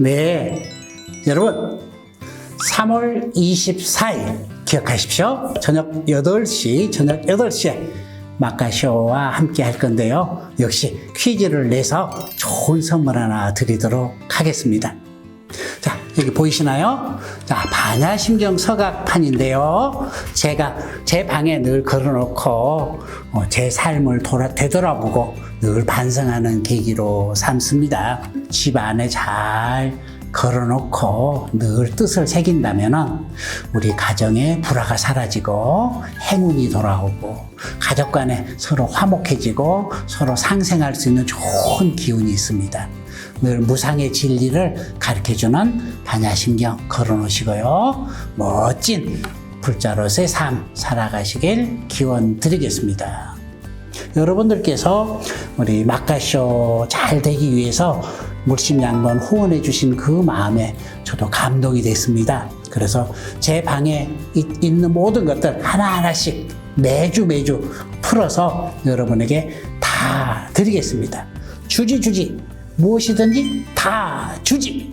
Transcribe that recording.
네. 여러분, 3월 24일 기억하십시오. 저녁 8시, 저녁 8시에 마카쇼와 함께 할 건데요. 역시 퀴즈를 내서 좋은 선물 하나 드리도록 하겠습니다. 자, 여기 보이시나요? 자, 반야심경 서각판인데요. 제가 제 방에 늘 걸어놓고 어, 제 삶을 돌아, 되돌아보고 늘 반성하는 계기로 삼습니다. 집 안에 잘 걸어놓고 늘 뜻을 새긴다면 우리 가정의 불화가 사라지고 행운이 돌아오고 가족 간에 서로 화목해지고 서로 상생할 수 있는 좋은 기운이 있습니다. 늘 무상의 진리를 가르쳐주는 반야심경 걸어놓으시고요. 멋진 불자로서의 삶 살아가시길 기원 드리겠습니다. 여러분들께서 우리 막가쇼 잘 되기 위해서 물심양번 후원해 주신 그 마음에 저도 감동이 됐습니다. 그래서 제 방에 이- 있는 모든 것들 하나하나씩 매주 매주 풀어서 여러분에게 다 드리겠습니다. 주지 주지 무엇이든지 다 주지